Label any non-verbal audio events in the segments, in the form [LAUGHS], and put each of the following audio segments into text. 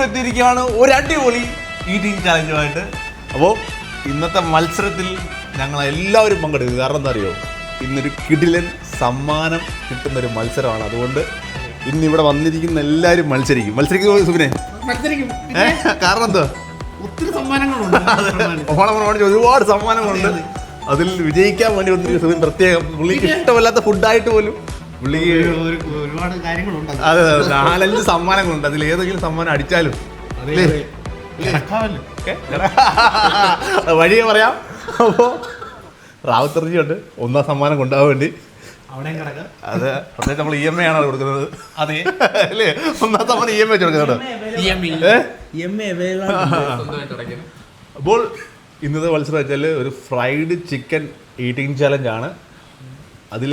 വീണ്ടും എത്തിയിരിക്കുകയാണ്. ഒരു അടിപൊളി ഈറ്റിംഗ് ചാലഞ്ചുമായിട്ട് അപ്പോൾ ഇന്നത്തെ മത്സരത്തിൽ ഞങ്ങൾ എല്ലാവരും പങ്കെടുക്കും. കാരണം എന്താ അറിയോ ഇന്നൊരു കിടിലൻ സമ്മാനം കിട്ടുന്ന ഒരു മത്സരമാണ്. അതുകൊണ്ട് ഇന്ന് ഇവിടെ വന്നിരിക്കുന്ന എല്ലാവരും മത്സരിക്കും. മത്സരിക്കും. സുഖിനെ കാരണം എന്താ? ഒത്തിരി സമ്മാനങ്ങളുണ്ട്. ഓണം പ്രമാണിച്ച് ഒരുപാട് സമ്മാനങ്ങളുണ്ട്. അതിൽ വിജയിക്കാൻ വേണ്ടി വന്നിരിക്കുന്ന സുഖം പ്രത്യേകം പുള്ളിക്ക് ഇഷ്ടമല്ലാത്ത ഫുഡായിട്ട് പോലും ഒരു- ഒരുപാട് കാര്യങ്ങളുണ്ട് അത്. നാലഞ്ച് സമ്മാനങ്ങളുണ്ട്. അതിൽ ഏതെങ്കിലും സമ്മാനം അടിച്ചാലും. വഴിയെ പറയാം. അപ്പോ റാവത്തർജി ഉണ്ട് ഒന്നാം സമ്മാനം കൊണ്ടുപോകാൻ വേണ്ടി. അത് നമ്മൾ ഇ എം ഐ ആണ് കൊടുക്കുന്നത്. അതെ. അല്ലേ? ഒന്നാം സമ്മാനം ഇ എം എ വെച്ച് കൊടുക്കുന്നുണ്ട് ഏ? അപ്പോൾ ഇന്നത്തെ മത്സരം വെച്ചാൽ ഒരു ഫ്രൈഡ് ചിക്കൻ ഈറ്റിംഗ് ചലഞ്ച് ആണ്. അതിൽ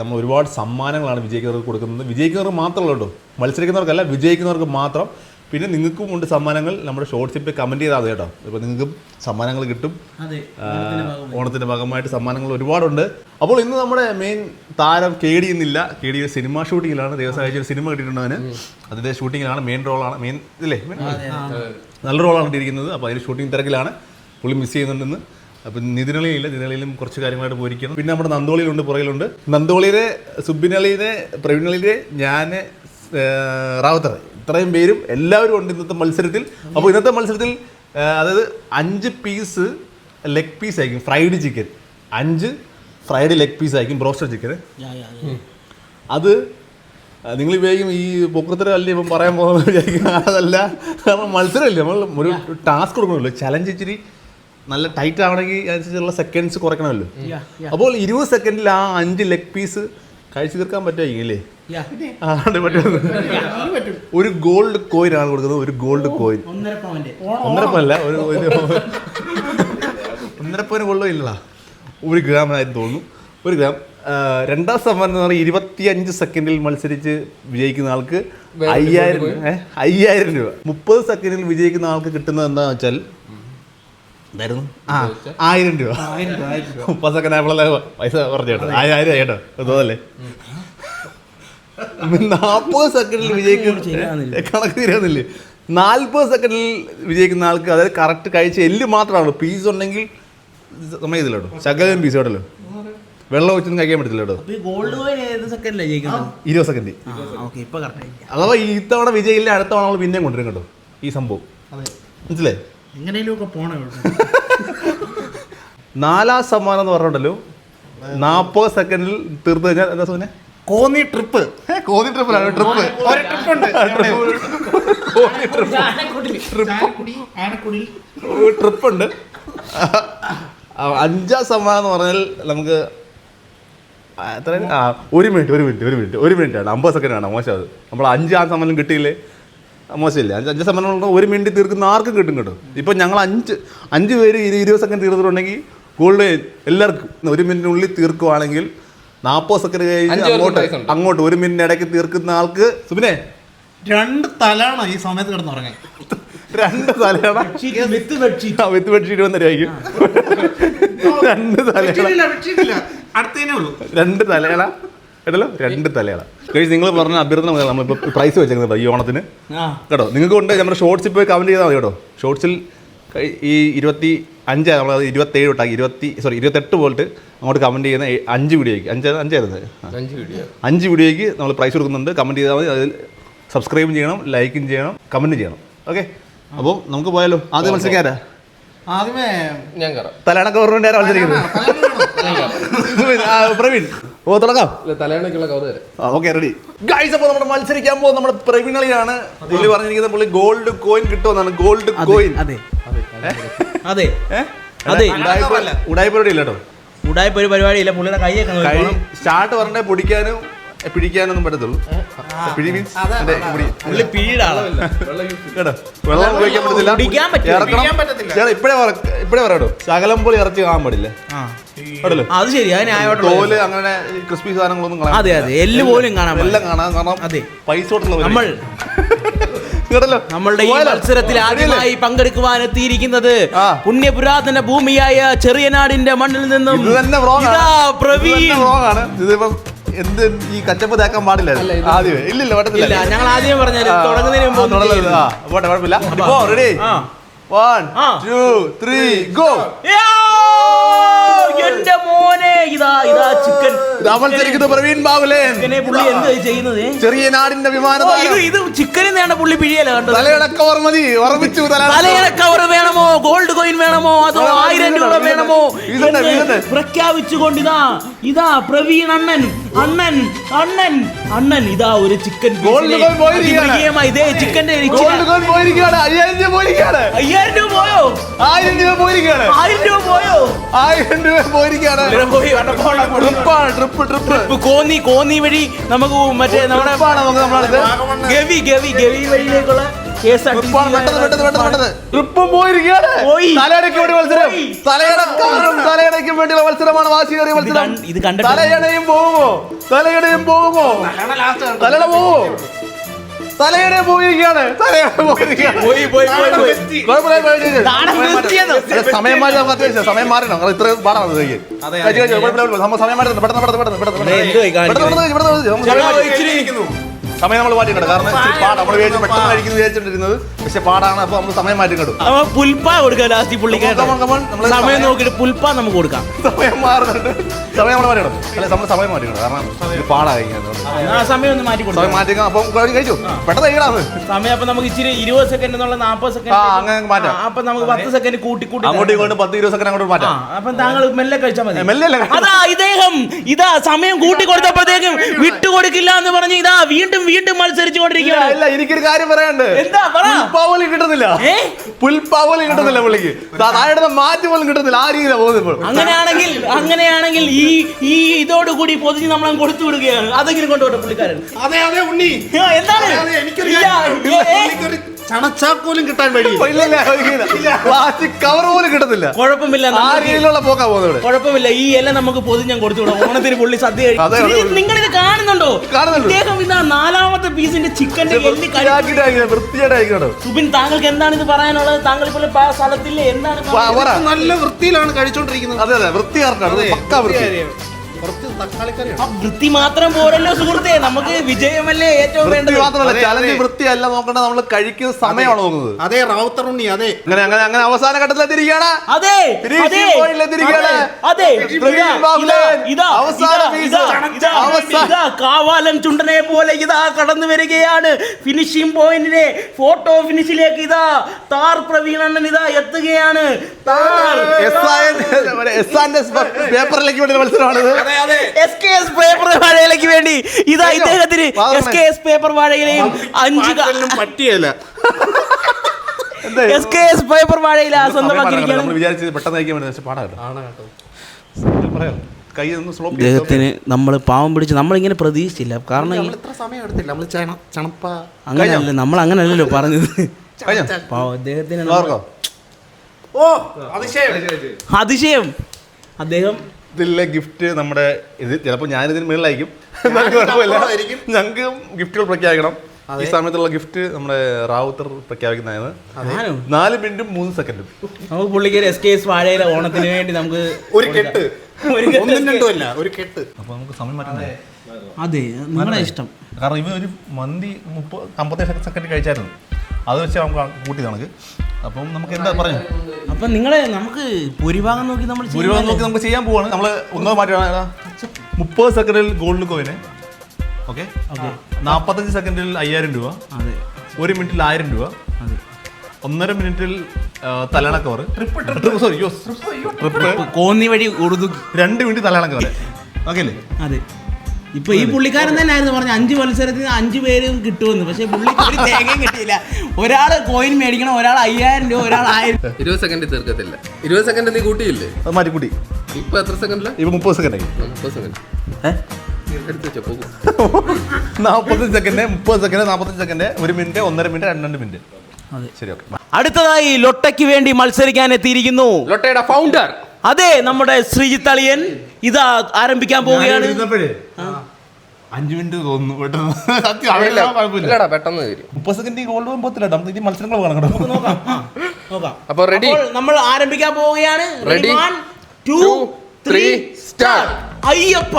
നമ്മൾ ഒരുപാട് സമ്മാനങ്ങളാണ് വിജയിക്കുന്നവർക്ക് കൊടുക്കുന്നത്. വിജയിക്കുന്നവർക്ക് മാത്രമല്ല കേട്ടോ മത്സരിക്കുന്നവർക്കല്ല വിജയിക്കുന്നവർക്ക് മാത്രം. പിന്നെ നിങ്ങൾക്കും ഉണ്ട് സമ്മാനങ്ങൾ. നമ്മുടെ ഷോർട്ട്സ് ഇപ്പോൾ കമന്റ് ചെയ്താൽ മതി കേട്ടോ. ഇപ്പോൾ നിങ്ങൾക്കും സമ്മാനങ്ങൾ കിട്ടും. ഓണത്തിന്റെ ഓണത്തിന്റെ ഭാഗമായിട്ട് സമ്മാനങ്ങൾ ഒരുപാടുണ്ട്. അപ്പോൾ ഇന്ന് നമ്മുടെ മെയിൻ താരം കേടിയുന്നില്ല കേടി സിനിമ ഷൂട്ടിങ്ങിലാണ്. ദേവസായ ഒരു സിനിമ കിട്ടിയിട്ടുണ്ട് അവന്. അതിന്റെ ഷൂട്ടിങ്ങിലാണ് മെയിൻ റോളാണ്. മെയിൻ ഇല്ലേ? നല്ല റോളാണ് ഇട്ടിരിക്കുന്നത്. അപ്പോൾ അതിൽ ഷൂട്ടിംഗ് തിരക്കിലാണ്. പുള്ളി മിസ് ചെയ്യുന്നുണ്ടെന്ന്. അപ്പം നിതിനളിയില്ല നിതിനളിയിലും കുറച്ച് കാര്യങ്ങളായിട്ട് പോയിരിക്കണം പിന്നെ നമ്മുടെ നന്ദോളിയിലുണ്ട് പുറകിലുണ്ട്. നന്ദോളിയിലെ സുബിനളിയിലെ പ്രവീണളിയിലെ ഞാൻ റാവത്തർ ഇത്രയും പേരും എല്ലാവരും ഉണ്ട് ഇന്നത്തെ മത്സരത്തിൽ. അപ്പോൾ ഇന്നത്തെ മത്സരത്തിൽ അതായത് അഞ്ച് പീസ് ലെഗ് പീസ് ആയിരിക്കും. ഫ്രൈഡ് ചിക്കൻ അഞ്ച് ഫ്രൈഡ് ലെഗ് പീസ് ആയിരിക്കും. ബ്രോസ്റ്റർ ചിക്കൻ അത് നിങ്ങൾ വിചാരിക്കും ഈ പൊക്കത്തരം അല്ലേ ഇപ്പം പറയാൻ പോകുന്നത് വിചാരിക്കും അതല്ല കാരണം മത്സരമല്ലേ? നമ്മൾ ഒരു ടാസ്ക് കൊടുക്കണമല്ലോ. ചലഞ്ച് ഇച്ചിരി നല്ല ടൈറ്റ് ആവണമെങ്കിൽ അതിനനുസരിച്ചുള്ള സെക്കൻഡ്സ് കുറയ്ക്കണമല്ലോ. അപ്പോൾ ഇരുപത് സെക്കൻഡിൽ ആ അഞ്ച് ലെഗ് പീസ് കഴിച്ചു തീർക്കാൻ പറ്റുമായിരിക്കും അല്ലേ ആ, ഉണ്ട്, ഒരു ഗോൾഡ് കോയിൻ ആണ് കൊടുക്കുന്നത് ഒരു ഗോൾഡ് കോയിൻ ഒന്നര പവനല്ല ഒരു ഒരു ഒന്നര പവന് കൊള്ളുമില്ലടാ ഒരു ഗ്രാം ആയിരുന്നു തോന്നുന്നു. ഒരു ഗ്രാം രണ്ടാം സമ്മാനം എന്ന് പറഞ്ഞാൽ ഇരുപത്തിയഞ്ച് സെക്കൻഡിൽ മത്സരിച്ച് വിജയിക്കുന്ന ആൾക്ക് അയ്യായിരം അയ്യായിരം രൂപ. മുപ്പത് സെക്കൻഡിൽ വിജയിക്കുന്ന ആൾക്ക് കിട്ടുന്നത് എന്താണെന്ന് വെച്ചാൽ എന്തായിരുന്നു? ആ ആയിരം രൂപ. മുപ്പത് സെക്കൻഡ് ആയപ്പോഴല്ലേ പൈസ പറഞ്ഞു കേട്ടോ. ആയിരം കേട്ടോ. തോന്നല്ലേ? നാൽപ്പത് സെക്കൻഡിൽ വിജയിക്കുന്ന കണക്ക് തീരുന്നില്ലേ നാൽപ്പത് സെക്കൻഡിൽ വിജയിക്കുന്ന ആൾക്ക് അതായത് കറക്റ്റ് കഴിച്ച എല്ല് മാത്രമാണ് പീസ് ഉണ്ടെങ്കിൽ സമയം ഇതില്ല കേട്ടോ? ശകലം പീസ് കേട്ടല്ലോ വെള്ളം ഒഴിച്ചൊന്നും കഴിക്കാൻ പറ്റത്തില്ല കേട്ടോ? ഇരുപത് സെക്കൻഡ് ഓക്കെ ഇപ്പൊ കറക്റ്റ് അഥവാ ഈ ഇത്തവണ വിജയില്ല അടുത്ത തവണ നമ്മൾ പിന്നെയും കൊണ്ടുവരും കേട്ടോ. ഈ സംഭവം. അതെ. മനസ്സിലേ എങ്ങനെയും ഒക്കെ പോണേ. നാലാം സമ്മാനം എന്ന് പറഞ്ഞുണ്ടല്ലോ നാൽപ്പത് സെക്കൻഡിൽ തീർത്തു കഴിഞ്ഞാൽ എന്താ സോനെ? കോന്നി ട്രിപ്പ്. കോന്നി ട്രിപ്പിലാണ്. ട്രിപ്പ്. ഒരു ട്രിപ്പ്. ഉണ്ട് കോന്നി ട്രിപ്പ്. ട്രിപ്പ്. ഉണ്ട് അഞ്ചാം സമ്മാനം എന്ന് പറഞ്ഞാൽ നമുക്ക് എത്ര ആ ഒരു മിനിറ്റ് ഒരു മിനിറ്റ് ഒരു മിനിറ്റ് ഒരു മിനിറ്റ് ആണ്. അമ്പത് സെക്കൻഡ് ആണ്. മോശം അത്. നമ്മൾ അഞ്ചാം സമ്മാനം കിട്ടിയില്ലേ? മോശമില്ലേ? അഞ്ച് അഞ്ച് സമ്മാനം ഉള്ള ഒരു മിനിറ്റ് തീർക്കുന്ന ആർക്കും കിട്ടും കേട്ടോ. ഇപ്പം ഞങ്ങൾ അഞ്ച് അഞ്ച് പേര് ഇരു- ഇരുപത് സെക്കൻഡ് തീർത്തിട്ടുണ്ടെങ്കിൽ ഗോൾഡ് എല്ലാവർക്കും ഒരു മിനിറ്റിനുള്ളിൽ തീർക്കുവാണെങ്കിൽ നാൽപ്പത് സെക്കൻഡ് കഴിഞ്ഞ് അങ്ങോട്ട് അങ്ങോട്ട് ഒരു മിനിറ്റ് ഇടയ്ക്ക് തീർക്കുന്ന ആൾക്ക് സുബിനെ. രണ്ട് തലാണ് ഈ സമയത്ത് കിടന്നുറങ്ങാൻ. രണ്ട് തലയണ? വിത്ത് ബെഡ്ഷീറ്റ് ആ, വിത്ത് ബെഡ്ഷീറ്റ് വന്നിട്ടായിരിക്കും. രണ്ട് തലയണ? അടുത്തതിനേ ഉള്ളൂ. രണ്ട് തലയണ? കേട്ടല്ലോ? രണ്ട് തലയാണ്. കഴിച്ച് നിങ്ങൾ പറഞ്ഞ അഭ്യർത്ഥന മതി. നമ്മളിപ്പോൾ പ്രൈസ് വെച്ചേക്കുന്നത് ഈ ഓണത്തിന്. കേട്ടോ നിങ്ങൾക്ക് കൊണ്ട് നമ്മുടെ ഷോർട്സിൽ പോയി കമന്റ് ചെയ്താൽ മതി കേട്ടോ. ഷോർട്സിൽ ഈ ഇരുപത്തി അഞ്ച് നമ്മൾ ഇരുപത്തേഴ് തൊട്ടാക്കി ഇരുപത്തി സോറി ഇരുപത്തെട്ട് പോയിട്ട് അങ്ങോട്ട് കമന്റ് ചെയ്യുന്ന അഞ്ച് വീഡിയോയ്ക്ക്. അഞ്ച് അഞ്ചായിരുന്നു വീഡിയോ. അഞ്ച് വീഡിയോയ്ക്ക് നമ്മൾ പ്രൈസ് കൊടുക്കുന്നുണ്ട്. കമന്റ് ചെയ്താൽ മതി. അതിൽ സബ്സ്ക്രൈബും ചെയ്യണം ലൈക്കും ചെയ്യണം കമന്റും ചെയ്യണം. ഓക്കെ അപ്പോൾ നമുക്ക് പോയാലോ? ആദ്യം മത്സരിക്കാരാ ആദ്യമേ ഞാൻ കയറാം തലയണ ഗവൺമെന്റ് ആരാ മത്സരിക്കുന്നത്? പ്രവീൺ ഓ തുടങ്ങാം. തലയണക്കുള്ള കവർ തരാം ആ ഓക്കെ റെഡി ഗൈസ് അപ്പോൾ നമ്മുടെ മത്സരിക്കാൻ പോകുന്നത് നമ്മുടെ പ്രവീണളിയാണ്. പുള്ളി പറഞ്ഞിരിക്കുന്നത് പുള്ളി ഗോൾഡ് കോയിൻ കിട്ടുമെന്നാണ്. ഗോൾഡ് കോയിൻ അതെ. അതെ. അതെ. ഉടായ്പരുടെ ഇല്ല കേട്ടോ. ഉടായ്പ ഒരു പരിപാടിയില്ല. പുള്ളിയുടെ കൈയൊക്കെ നോക്കണം സ്റ്റാർട്ട് പറഞ്ഞേ പൊടിക്കാനും. എ, പിടിക്കാനൊന്നും പറ്റത്തുള്ളൂ. പിടി മീൻസ് വെള്ളം ഉപയോഗിക്കാൻ പറ്റത്തില്ല. ഇപ്പഴേ ഇപ്പഴേ പറയാട്ടോ ശകലം പോലെ ഇറച്ചി കാണാൻ പാടില്ല? അത് ശരി തോൽ അങ്ങനെ ക്രിസ്പി സാധനങ്ങളൊന്നും കാണാം അതെ അതെ. എല്ല് പോലും കാണാം എല്ലാം കാണാം. കാണാൻ കാരണം അതെ. പൈസ കൊടുത്തുള്ള നമ്മൾ [LAUGHS] നമ്മളുടെ ഈ? മത്സരത്തിൽ ആദ്യമായി പങ്കെടുക്കുവാൻ എത്തിയിരിക്കുന്നത്. പുണ്യപുരാതന ഭൂമിയായ ചെറിയനാടിന്റെ മണ്ണിൽ നിന്നും പ്രവീൺ. എന്ത് ഈ കച്ചപ്പ് തേക്കാൻ പാടില്ല ആദ്യമേ. ഇല്ലില്ല ഇല്ല പറ്റത്തില്ല ഞങ്ങൾ ആദ്യം പറഞ്ഞു പോട്ടെ കുഴപ്പമില്ല. Ready. One. Two three go! എന്റെ മോനെ ഇതാ ഇതാ ചിക്കൻ. മത്സരിക്കുന്ന പ്രവീൺ ബാബുലേൻ പുള്ളി എന്ത് ചെയ്യുന്നത്? ചെറിയ നാടിന്റെ വിമാനം ഇത് ഇത് ചിക്കനിൽ നിന്നാണ് പുള്ളി പിഴിയല കണ്ടത്. തലയിണക്കവർ മതി ഉറപ്പിച്ചു തലയിണ കവർ വേണമോ? ഗോൾഡ് കോയിൻ വേണമോ? അതോ ആയിരം രൂപ വേണമോ? പ്രഖ്യാപിച്ചുകൊണ്ട് ഇതാ ഇതാ പ്രവീൺ അണ്ണൻ അണ്ണൻ അണ്ണൻ അണ്ണൻ ഇതാ ഒരു ചിക്കൻ ഇതേ ചിക്കന്റെ ഗോൾഡ് പോയിരിക്കുകയാണ്. അയ്യായിരം രൂപ പോയിരിക്കുകയാണ്. അയ്യായിരം രൂപ പോയോ? ആയിരം രൂപ പോയിരിക്കുകയാണ്. ആയിരം രൂപ പോയോ? ആയിരം രൂപ പോയിരിക്കുകയാണ്. ഇവിടെ പോയി പോണം, പോണം. ട്രിപ്പാണ് ട്രിപ്പ് ട്രിപ്പ്. ഇപ്പൊ കോന്നി കോന്നി വഴി നമുക്ക് മറ്റേ നമ്മുടെ ട്രിപ്പാണ് നമുക്ക് നമ്മളടുത്ത് ഗവി ഗവി ഗവി വഴിയിലേക്കുള്ള ട്രിപ്പാണ് പെട്ടെന്ന് പെട്ടെന്ന് പെട്ടെന്ന് പെട്ടെന്ന്. ട്രിപ്പും പോയിരിക്കുകയാണ്. പോയി. തലയടയ്ക്ക് വേണ്ടി മത്സരം. പോയി. തലയടക്കാരും തലയടയ്ക്കും വേണ്ടിയുള്ള മത്സരമാണ് വാശിയേറിയ മത്സരം. കണ്ട്- ഇത് കണ്ടിട്ട് തലയണയും പോകുമോ? തലയണയും പോകുമോ? തലയണ പോവോ? തലയണ പോയിരിക്കുകയാണ്. സമയം മാറി നമുക്ക് അത്യാവശ്യം സമയം മാറി കാരണം ഇത്രയും പാടാണ് കഴിക്കാൻ. നമ്മൾ സമയം മാറ്റുന്നു പെട്ടെന്ന് പെട്ടെന്ന് പെട്ടെന്ന് പെട്ടെന്ന്? പെട്ടെന്ന് പെട്ടെന്ന് പെട്ടെന്ന്. പെട്ടെന്ന് നമ്മൾ സമയം മാറ്റി. സമയം മാറ്റിക്കണ്ട കാരണം ഇച്ചിരി നമ്മൾ വിചാരിച്ചു പെട്ടെന്ന് കഴിക്കുന്നു വിചാരിച്ചിട്ടിരുന്നത്. പക്ഷെ പാടാണ്. അപ്പൊ നമ്മൾ സമയം മാറ്റിക്കണ്ടു നമ്മ പുൽപ്പ കൊടുക്കാം ലാസ്റ്റ് പുള്ളിക്ക് സമയം സമയം- നോക്കിയിട്ട് പുൽപ്പ നമുക്ക് കൊടുക്കാം. സമയം മാറുന്നുണ്ട്. സമയം നമ്മൾ മാറ്റി അല്ലെ നമ്മൾ സമയം മാറ്റിക്കണം കാരണം ഇത് പാടാ സമയം ഒന്ന് മാറ്റി സമയം മാറ്റി മാറ്റിക്കാം അപ്പം കഴി- കഴിച്ചു? പെട്ടെന്ന് കഴിക്കണം സമയം അപ്പൊ നമുക്ക് ഇച്ചിരി ഇരുപത് സെക്കൻഡ് എന്നുള്ള നാൽപ്പത് സെക്കൻഡ് ആ, അങ്ങനെ മാറ്റാം. അപ്പൊ നമുക്ക് പത്ത് സെക്കൻഡ് കൂട്ടി കൂട്ടി അങ്ങോട്ട് ഇങ്ങോട്ടും പത്ത് ഇരുപത് സെക്കൻഡ് അങ്ങോട്ട് മാറ്റാം. അപ്പൊ താങ്കൾ മെല്ലെ കഴിച്ചാൽ മതി. മെല്ലെ? അതാ ഇദ്ദേഹം. ഇതാ സമയം കൂട്ടി കൊടുത്തപ്പോഴത്തേക്കും വിട്ടുകൊടുക്കില്ല എന്ന് പറഞ്ഞ് ഇതാ വീണ്ടും വീണ്ടും മത്സരിച്ചു ഇല്ല, എനിക്കൊരു കാര്യം പറയാണ്ട് എന്താ കിട്ടുന്നില്ല. കിട്ടുന്നില്ല പുള്ളിക്ക്. താഴെ മാറ്റി പോലും കിട്ടുന്നില്ല. ആ രീതിയിലാണ് പോകുന്നത് ഇപ്പോൾ. അങ്ങനെയാണെങ്കിൽ അങ്ങനെയാണെങ്കിൽ ഈ ഈ ഇതോടുകൂടി പൊതിഞ്ഞ് നമ്മൾ കൊടുത്തു വിടുകയാണ്. അതെങ്കിലും കൊണ്ടുപോട്ടെ പുള്ളിക്കാരൻ. അതെ അതെ ഉണ്ണി. എന്താണ്? എനിക്കൊരു ചണച്ചാക്കോലും കിട്ടാൻ വഴിയില്ല ഇല്ല, ഇല്ല, ഇല്ല. പ്ലാസ്റ്റിക് കവർ പോലും കിട്ടുന്നില്ല കുഴപ്പമില്ല ആ നമുക്ക് രീതിയിലുള്ള പോക്കാ പോകുന്നത് ഇവിടെ? കുഴപ്പമില്ല ഈ ഇല നമുക്ക് പൊതിഞ്ഞ് ഞാൻ കൊടുത്തു വിടാം. ഓണത്തിന് പുള്ളി സദ്യ കഴിക്കും. അതെ, അതെ. നിങ്ങൾ ഇത് കാണുന്നുണ്ടോ? കാണുന്നുണ്ട്. ഇദ്ദേഹം ഇതാ നാലാമത്തെ പീസിന്റെ ചിക്കന്റെ എല്ലി കഴിക്കും വൃത്തിയാക്കിയിട്ട് വൃത്തിയായിട്ട് സുബിൻ താങ്കൾക്ക് എന്താണ് ഇത് പറയാനുള്ളത്? താങ്കൾ ഇപ്പോൾ ആ സ്ഥലത്തില്ലേ? എന്താണ് വാ, പറ. നല്ല വൃത്തിയിലാണ് കഴിച്ചോണ്ടിരിക്കുന്നത്. അതെ അതെ. വൃത്തി കറക്റ്റാണ് പക്കാ വൃത്തി. ആ വൃത്തി മാത്രം പോരല്ലോ സുഹൃത്തെ. നമുക്ക് വിജയമല്ലേ ഏറ്റവും വേണ്ടത്? മാത്രമല്ല ചലഞ്ച്. വൃത്തിയല്ല നോക്കേണ്ട നമ്മൾ കഴിക്കുന്ന സമയമാണ് നോക്കുന്നത്. അതെ റാവുത്തർ ഉണ്ണി അതെ. അങ്ങനെ അങ്ങനെ അങ്ങനെ അവസാന ഘട്ടത്തിലെത്തിരിക്കുകയാണ് അതെ അതെ. അവസാന കാവാലൻ ചുണ്ടനെ പോലെ ഇതാ കടന്നു വരികയാണ്. ഫിനിഷിംഗ് പോയിന്റിനെ ഫോട്ടോ ഫിനിഷിലേക്ക് ഇതാ താർ പ്രവീണണ്ണൻ ഇതാ എത്തുകയാണ്. പേപ്പറിലേക്ക് [LAUGHS] വേണ്ടി മത്സരമാണിത്. അതെ അതെ. എസ് കെ എസ് പേപ്പർ വാഴയിലേക്ക് വേണ്ടി. ഇതാ? ഇദ്ദേഹത്തിന് എസ് കെ എസ് പേപ്പർ വാഴയിലെയും അഞ്ച് പറ്റിയല്ല എസ് കെ എസ് പേപ്പർ വാഴയില ഇദ്ദേഹത്തിന് നമ്മൾ പാവം പിടിച്ച് നമ്മളിങ്ങനെ പ്രതീക്ഷിച്ചില്ല. കാരണം ഈ- നമ്മൾ ഇത്ര സമയം എടുത്തില്ല. നമ്മൾ ചണ ചണപ്പ. അങ്ങനെയല്ല നമ്മൾ അങ്ങനെയല്ലല്ലോ പറഞ്ഞത്. പാവം അദ്ദേഹത്തിന് ഓ അതിശയം. അതിശയം. അദ്ദേഹം ഇതിലെ ഗിഫ്റ്റ് നമ്മുടെ ഇത് ചിലപ്പോൾ ഞാനിതിന് മുകളിലായിരിക്കും കുഴപ്പമില്ല. ഞങ്ങൾക്ക് ഗിഫ്റ്റുകൾ പ്രഖ്യാപിക്കണം. ഈ സമയത്തുള്ള ഗിഫ്റ്റ് നമ്മുടെ റാവുത്തർ പ്രഖ്യാപിക്കുന്നതാണ്? നാല് മിനിറ്റും മൂന്ന് സെക്കൻഡും. നമുക്ക് പുള്ളിക്കൊരു എസ് കെ എസ് വാഴയില ഓണത്തിന് വേണ്ടി നമുക്ക് ഒരു കെട്ട്. ഒരു കെട്ട് അപ്പൊ നമുക്ക് സമയം മാറ്റാൻ അതെ. നിങ്ങളുടെ ഇഷ്ടം. കാരണം ഇവ ഒരു മന്തി മുപ്പത് അമ്പത്തേഴ് സെക്കൻഡ് കഴിച്ചായിരുന്നു. അത് വെച്ച് നമുക്ക് കൂട്ടി നമുക്ക് അപ്പം നമുക്ക് എന്താ പറഞ്ഞു? അപ്പൊ നിങ്ങളെ നമുക്ക് ഭൂരിഭാഗം നോക്കി നമ്മൾ ഭൂരിഭാഗം നോക്കി നമുക്ക് ചെയ്യാൻ പോവാണ്. നമ്മൾ ഒന്നോ മാറ്റി മുപ്പത് സെക്കൻഡിൽ ഗോൾഡ് കോയിന്. ഓക്കെ? ഓക്കെ. നാൽപ്പത്തഞ്ച് സെക്കൻഡിൽ അയ്യായിരം രൂപ. അതെ. ഒരു മിനിറ്റിൽ ആയിരം രൂപ. അതെ. ഒന്നര മിനിറ്റിൽ തലയണ cover trip sorry trip Konni വഴി ഉറുദു രണ്ട് മിനിറ്റ് തലയണ കവർ ഓക്കെ അല്ലേ അതെ. ഇപ്പൊ ഈ പുള്ളിക്കാരൻ തന്നെ ആയിരുന്നു പറഞ്ഞ അഞ്ച് മത്സരത്തിന് അഞ്ച് പേരും കിട്ടുമെന്ന്. പക്ഷെ പുള്ളിക്ക് ഒരു തേങ്ങയും കിട്ടിയില്ല. ഒരാൾ കോയിൻ മേടിക്കണം ഒരാൾ അയ്യായിരം രൂപ ഒരാൾ ആയിരം ഇരുപത് സെക്കൻഡ് തീർക്കത്തില്ല. ഇരുപത് സെക്കൻഡ് നീ കൂട്ടിയില്ലേ? അത് മാറ്റി കൂട്ടി ഇപ്പൊ എത്ര സെക്കൻഡിൽ ഇപ്പൊ മുപ്പത് സെക്കൻഡ് മുപ്പത് സെക്കൻഡ് നാൽപ്പത്തഞ്ച് സെക്കൻഡ് മുപ്പത് സെക്കൻഡ് നാൽപ്പത്തഞ്ച് സെക്കൻഡ് ഒരു മിനിറ്റ് ഒന്നര മിനിറ്റ് രണ്ട് രണ്ട് മിനിറ്റ് അതെ. ശരി ഓക്കെ. അടുത്തതായി ലൊട്ടയ്ക്ക് വേണ്ടി മത്സരിക്കാൻ എത്തിയിരിക്കുന്നു. ലൊട്ടയുടെ ഫൗണ്ടർ അതെ നമ്മുടെ ശ്രീജിത്ത് അളിയൻ ഇതാ ആരംഭിക്കാൻ പോവുകയാണ്. അഞ്ച് മിനിറ്റ് തോന്നുന്നു. പെട്ടെന്ന്. സത്യം അറിയില്ല കുഴപ്പമില്ല. ഇല്ലടാ പെട്ടെന്ന് വരും. മുപ്പത് സെക്കൻഡ് ഗോൾഡ് പോകത്തില്ല നമുക്ക് ഇനി മത്സരങ്ങൾ വേണം കേട്ടോ. നോക്കാം. നോക്കാം. അപ്പൊ ready? അപ്പോൾ നമ്മൾ ആരംഭിക്കാൻ പോവുകയാണ്. Ready? One two Two, three three, start Ayyappa.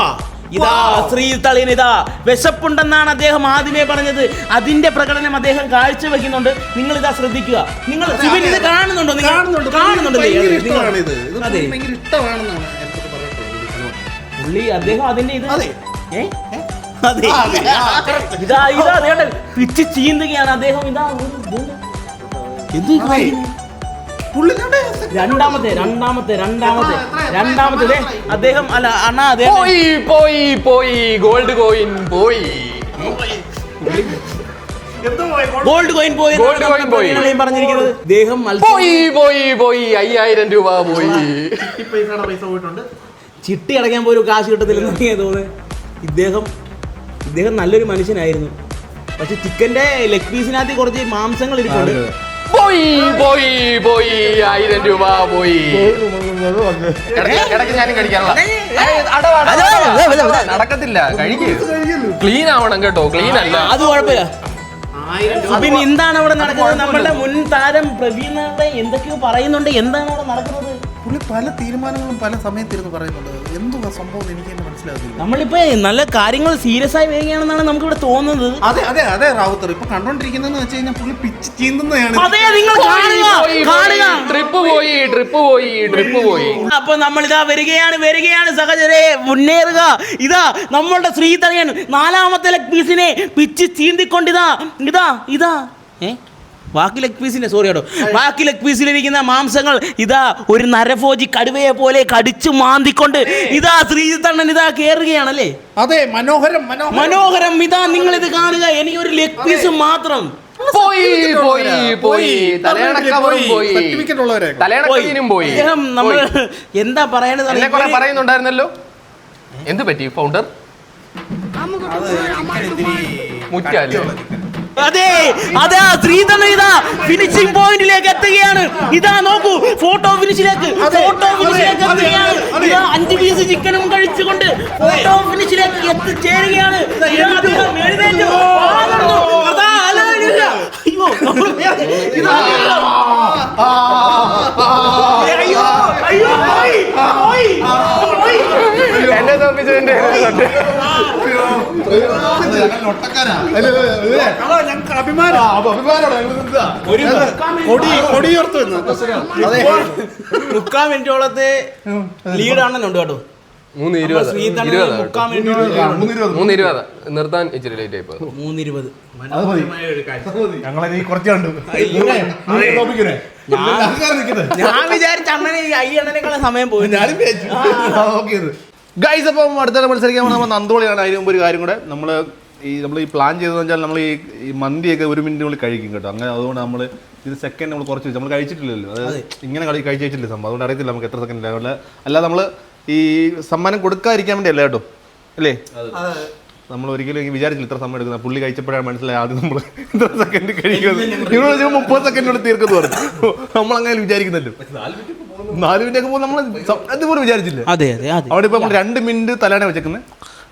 ഇതാ ശ്രീതളിയൻ ഇതാ. വിശപ്പുണ്ടെന്നാണ് അദ്ദേഹം ആദ്യമേ പറഞ്ഞത്. അതിന്റെ പ്രകടനം അദ്ദേഹം കാഴ്ചവെക്കുന്നുണ്ട്. നിങ്ങൾ ഇതാ ശ്രദ്ധിക്കുക. നിങ്ങൾ ശിവൻ ഇത് കാണുന്നുണ്ടോ? നിങ്ങൾ കാണുന്നുണ്ട്. കാണുന്നുണ്ടല്ലേ? ഭയങ്കര നിങ്ങൾ? ഇഷ്ടമാണ് ഇത്. ഇത് അതെ. ഭയങ്കര ഇഷ്ടമാണെന്നാണ് പറഞ്ഞിട്ടുള്ളത്. പുള്ളി അദ്ദേഹം അതിന്റെ ഇത് അതെ. ഏ? ആ, അതെ. ഇതാ ഇതാ അദ്ദേഹം പിച്ച് ചീന്തുകയാണ് അദ്ദേഹം. ഇതാ. എന്ത്. രണ്ടാമത്തെ രണ്ടാമത്തെ രണ്ടാമത്തെ രണ്ടാമത്തെ ദേ, അദ്ദേഹം അല്ല അണ്ണാ അദ്ദേഹം. പോയി പോയി പോയി. ഗോൾഡ് കോയിൻ പോയി. ഗോൾഡ് കോയിൻ പോയി ഗോൾഡ് കോയിൻ പോയി. പറഞ്ഞിരിക്കുന്നത്. അദ്ദേഹം മത്സരം പോയി പോയി പോയി. അയ്യായിരം രൂപ പോയി. പൈസ പോയിട്ടുണ്ട്. ചിട്ടി അടയ്ക്കാൻ പോലും കാശ് കിട്ടത്തില്ലെന്ന് തോന്നുന്നത് ഇദ്ദേഹം ഇദ്ദേഹം നല്ലൊരു മനുഷ്യനായിരുന്നു. പക്ഷെ ചിക്കന്റെ ലെഗ് പീസിനകത്ത് കുറച്ച് മാംസങ്ങൾ ഇരിപ്പുണ്ട്. പോയി പോയി പോയി. ആയിരം രൂപ പോയി. ഇടയ്ക്ക് ഇടയ്ക്ക് ഞാനും കഴിക്കാനുള്ള. ഏയ്, അടവാ, അടവാ, അടവാ. നടക്കത്തില്ല കഴിക്ക്. ക്ലീൻ ആവണം കേട്ടോ ക്ലീൻ അല്ല. അത് കുഴപ്പമില്ല. പിന്നെ എന്താണ് അവിടെ നടക്കുന്നത്? നമ്മളുടെ മുൻ താരം പ്രവീണ എന്തൊക്കെയോ പറയുന്നുണ്ട്. എന്താണ് അവിടെ നടക്കുന്നത്? പുള്ളി പല തീരുമാനങ്ങളും പല സമയത്തിരുന്ന് പറയുന്നുണ്ട്. എന്തുവാ സംഭവം എനിക്ക് തന്നെ മനസ്സിലാകുന്നില്ല നമ്മളിപ്പോ നല്ല കാര്യങ്ങൾ സീരിയസ് ആയി വരികയാണെന്നാണ് നമുക്ക് ഇവിടെ തോന്നുന്നത്. അതെ അതെ അതെ റാവുത്തർ. ഇപ്പൊ കണ്ടോണ്ടിരിക്കുന്നതെന്ന് വെച്ച് കഴിഞ്ഞാൽ പുള്ളി പിച്ച് ചീന്തുന്നതാണ്. അതെ നിങ്ങൾ കാണുക കാണുക. ട്രിപ്പ് പോയി ട്രിപ്പ് പോയി ട്രിപ്പ് പോയി. അപ്പൊ നമ്മൾ ഇതാ വരികയാണ് വരികയാണ് സഹചരെ മുന്നേറുക. ഇതാ നമ്മളുടെ ശ്രീതരയൻ നാലാമത്തെ ലെഗ് പീസിനെ പിച്ച് ചീന്തിക്കൊണ്ടിതാ. ഇതാ ഇതാ. ഏ? ബാക്കി ലെഗ് പീസിനെ സോറി കേട്ടോ. ബാക്കി ലെഗ് പീസിലിരിക്കുന്ന മാംസങ്ങൾ ഇതാ ഒരു നരഭോജി കടുവയെ പോലെ കടിച്ചു മാന്തിക്കൊണ്ട് ഇതാ ശ്രീതണ്ണൻ ഇതാ കയറുകയാണല്ലേ അതെ മനോഹരം മനോഹരം. മനോഹരം ഇതാ നിങ്ങൾ ഇത് കാണുക. എനിക്ക് ഒരു ലെഗ് പീസ് മാത്രം. പോയി പോയി പോയി. തലയണക്കവറും പോയി. സർട്ടിഫിക്കറ്റ് ഉള്ളവരെ. തലയണക്കീനും പോയി. നമ്മൾ എന്താ പറയണത് എന്നെ കുറെ പറയുന്നുണ്ടായിരുന്നല്ലോ? എന്ത് പറ്റി ഫൗണ്ടർ മുറ്റാൽ അതെ അതെ ശ്രീധരൻ ഇതാ ഫിനിഷിംഗ് പോയിന്റിലേക്ക് എത്തുകയാണ്. ഇതാ നോക്കൂ ഫോട്ടോ ഫിനിഷിലേക്ക് ഫോട്ടോ ഫിനിഷിലേക്ക് എത്തുകയാണ്. ഇതാ അഞ്ച് പീസ് ചിക്കനും കഴിച്ചുകൊണ്ട് ഫോട്ടോ ഫിനിഷിലേക്ക് എത്തിച്ചേരുകയാണ്. എഴുന്നേറ്റു. അയ്യോ നമ്മൾ വേറെ- ഇതാ അയ്യോ അയ്യോ പോയി പോയി പോയി എന്നെ തോപ്പിച്ചതിന്റെ ഞങ്ങൾക്ക് അഭിമാനം. കൊടി കൊടിയുയർത്തു എന്ന് അതെ. മുക്കാൽ മിനിറ്റോളത്തെ ലീഡ് ആണെന്നുണ്ട് കേട്ടോ. മൂന്ന് ഇരുപത്. മിനിറ്റ് മൂന്ന് ഇരുപത്. നിർത്താൻ ഇച്ചിരി ലേറ്റ് ആയി പോയത് മൂന്നിരുപത്. ഞങ്ങളെ നീ കുറച്ച് കണ്ടു. ഞാൻ വിചാരിച്ച അണ്ണനെ ഈ അണ്ണനേക്കാളും സമയം പോയി. ഗൈസ് അപ്പം അടുത്ത മത്സരിക്കാൻ നമ്മൾ നന്ദോളിയാണ് അതിന് മുമ്പ് ഒരു കാര്യം കൂടെ. നമ്മൾ ഈ നമ്മൾ ഈ പ്ലാൻ ചെയ്തതെന്ന് വെച്ചാൽ നമ്മൾ ഈ ഈ മന്തിയൊക്കെ ഒരു മിനിറ്റിനുള്ളിൽ കഴിക്കും കേട്ടോ. അങ്ങനെ അതുകൊണ്ട് നമ്മൾ ഇത് സെക്കൻഡ് നമ്മൾ കുറച്ച് നമ്മൾ കഴിച്ചിട്ടില്ലല്ലോ. അതായത് ഇങ്ങനെ കഴിച്ചിട്ടില്ല കഴിച്ച് വെച്ചിട്ടില്ല സംഭവം. അതുകൊണ്ട് അറിയത്തില്ല നമുക്ക് എത്ര സെക്കൻഡ് അതുകൊണ്ട് അല്ലാതെ നമ്മൾ ഈ സമ്മാനം കൊടുക്കാതിരിക്കാൻ വേണ്ടി അല്ലേ? കേട്ടോ അല്ലേ നമ്മൾ ഒരിക്കലും വിചാരിച്ചില്ല ഇത്ര സമയം എടുക്കുന്ന പുള്ളി കഴിച്ചപ്പോഴാണ് മനസ്സിലായി ആദ്യം നമ്മൾ ഇത്ര സെക്കൻഡ് കഴിക്കുന്നത് നിങ്ങൾ സെക്കൻഡ് മുപ്പത് സെക്കൻഡിനോട് തീർക്കുന്നു പറഞ്ഞു. നമ്മൾ അങ്ങനെ വിചാരിക്കുന്നല്ലോ നാല് മിനിറ്റ് ഒക്കെ പോകുമ്പോൾ നമ്മൾ സത്യത്തിൽ പോലും വിചാരിച്ചില്ല. അതെ അതെ അതെ. അവിടെ ഇപ്പൊ നമ്മൾ രണ്ട് മിനിറ്റ് തലാണ് വെച്ചേക്കുന്നത്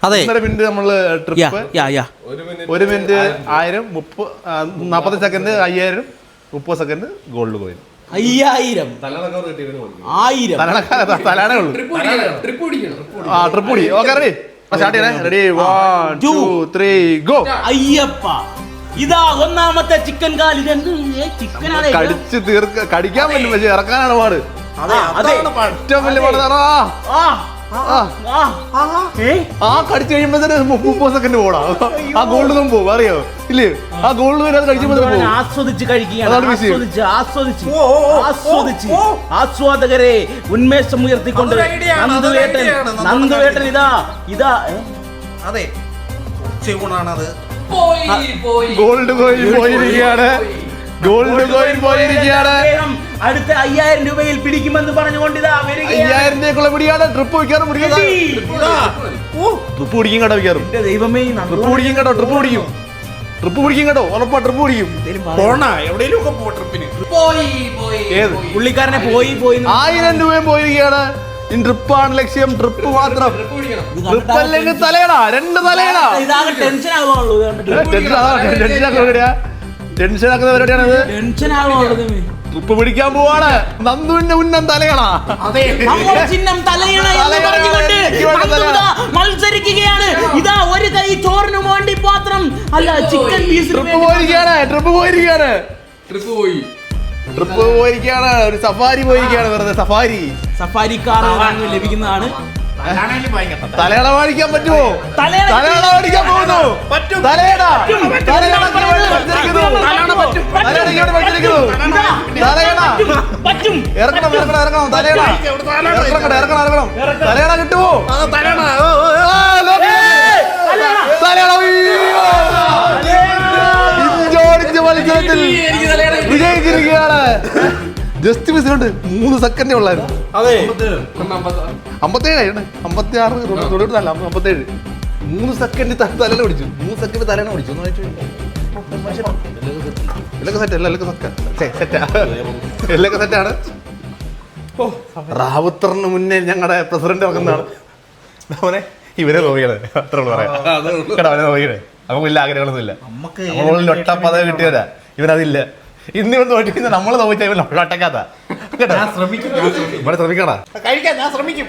അതെ. മിനിറ്റ് നമ്മൾ ട്രിപ്പ് യാ യാ ഒരു മിനിറ്റ് ആയിരം. മുപ്പത് നാൽപ്പത് സെക്കൻഡ് അയ്യായിരം മുപ്പത് സെക്കൻഡ് ഗോൾഡ് കോയിൻ അയ്യായിരം. ആയിരം. തലാണേ ഉള്ളൂ. ആ ട്രിപ്പ് കൂടി ഓക്കെ റെഡി. സ്റ്റാർട്ട് ചെയ്യണേ. Ready. One two three go Ayyappa ഇതാ ഒന്നാമത്തെ ചിക്കൻ ഇതെന്ത് കടിച്ച് തീർക്ക കടിക്കാൻ പറ്റും പക്ഷെ ഇറക്കാനാണ് പാട്. അതെ. അതെ ഏറ്റവും വലിയ പാട്. ആ. കടിച്ചു കഴിയുമ്പോ തന്നെ മുപ്പത് സെക്കൻഡ് പോടാ. ആ ഗോൾഡ് ഒന്നും പോകും അറിയോ? ഇല്ലേ? ആ ഗോൾഡ് വരെ അത് കഴിക്കുമ്പോ ആസ്വദിച്ച് കഴിക്കുകയാണ്. ആസ്വദിച്ച് ആസ്വദിച്ച് ആസ്വദിച്ച്. ആസ്വാദകരെ ഉന്മേഷം ഉയർത്തിക്കൊണ്ട് നന്ദുവേട്ടൻ നന്ദുവേട്ടൻ ഇതാ ഇതാ? അതെ. ഉച്ചയൂണാണത്. ഗോൾഡ് പോയി പോയിരിക്കുകയാണ്. ഗോൾഡ് കോയിൻ പോയിരിക്കുകയാണ്. അടുത്ത അയ്യായിരം രൂപയിൽ പിടിക്കുമെന്ന് പറഞ്ഞുകൊണ്ട് ഇതാ അയ്യായിരം രൂപയ്ക്കുള്ള പിടിയാണ് ട്രിപ്പ് പിടി. ട്രിപ്പ് പിടിക്കും കേട്ടോ വയ്ക്കാറും ദൈവമേ ഈ ട്രിപ്പ് പിടിക്കും കേട്ടോ ട്രിപ്പ് പിടിക്കും. ട്രിപ്പ് പിടിക്കും കേട്ടോ ഉറപ്പാ ട്രിപ്പ് പിടിക്കും. പോണ എവിടെയെങ്കിലും ഒക്കെ പോ ട്രിപ്പിന് ഏത്? പുള്ളിക്കാരനെ പോയി പോയി ആയിരം രൂപയും പോയിരിക്കുകയാണ്. ട്രിപ്പാണ് ലക്ഷ്യം ട്രിപ്പ് മാത്രം. ഇത് ട്രിപ്പ് അല്ലെങ്കിൽ തലയടാ രണ്ട് തലയടാ. ടെൻഷൻ കണ്ടിട്ട്. ടെൻഷൻ ടെൻഷൻ ആക്കുന്ന പരിപാടിയാ ടെൻഷൻ ആക്കുന്ന പരിപാടിയാണത് ടെൻഷൻ ആണോ പിടിക്കാൻ പോവാണ്. നന്ദുവിന്റെ ഉന്നം അതെ തലയണ എന്ന് പറഞ്ഞുകൊണ്ട് മത്സരിക്കുകയാണ്. ഇതാ ഒരു കൈ ചോറിന് വേണ്ടി മാത്രം അല്ല ചിക്കൻ പീസ് ട്രിപ്പ് പോയിരിക്കാണ് ട്രിപ്പ് പോയിരിക്കാണ് ട്രിപ്പ് പോയി. ട്രിപ്പ് പോയിരിക്കാണ് ഒരു സഫാരി പോയിരിക്കാണ് വെറുതെ. സഫാരി. സഫാരി കാറാണ് ലഭിക്കുന്നതാണ്. തലയണ വാടിക്കാൻ പറ്റുമോ? തലയട വാടിക്കാൻ പോകുന്നു. മത്സരിക്കുന്നു. തലയണ പറ്റും ഇറക്കണം ഇറക്കണം ഇറക്കണം തലയണ ഇറക്കണം ഇറക്കണം ഇറക്കണം തലയണ കിട്ടുമോ? തലയട. തലയട. മത്സരത്തിൽ വിജയിച്ചിരിക്കുകയാണ്. ജസ്റ്റ് മിസ് മിസ്സിനുണ്ട് മൂന്ന് സെക്കൻഡേ ഉള്ളായിരുന്നു. അമ്പത്തേഴ്. അമ്പത്തി ആറ് തൊണ്ണൂറ്റല്ല അമ്പത്തേഴ്. മൂന്ന് സെക്കൻഡ് തലയിൽ പിടിച്ചു. മൂന്ന് സെക്കൻഡ് തലേണ പിടിച്ചു. എന്ന് വെച്ചാൽ എല്ലൊക്കെ സെറ്റ് അല്ല എല്ലൊക്കെ സെറ്റാ സെറ്റാ എല്ലൊക്കെ സെറ്റാണ് റാവുത്തറിന് മുന്നേ ഞങ്ങളുടെ പ്രസിഡന്റ് ഇറങ്ങുന്നതാണ് അവനെ ഇവരെ നോക്കിയത് അത്ര പറയാം. അവനെ നോക്കിയത് നമുക്ക് വലിയ ആഗ്രഹങ്ങളൊന്നും ഇല്ല നമുക്ക് നമ്മളുള്ളിൽ ഒട്ട പദവി കിട്ടിയതാ ഇവനതില്ല. ഇന്ന് ഇവൻ തോറ്റിക്കുന്ന നമ്മൾ തോറ്റാ ഇവൻ ഒട്ടക്കാത്ത ഞാൻ ശ്രമിക്കും ഞാൻ ശ്രമിക്കും. ഇവിടെ ശ്രമിക്കണ? കഴിക്കാൻ ഞാൻ ശ്രമിക്കും.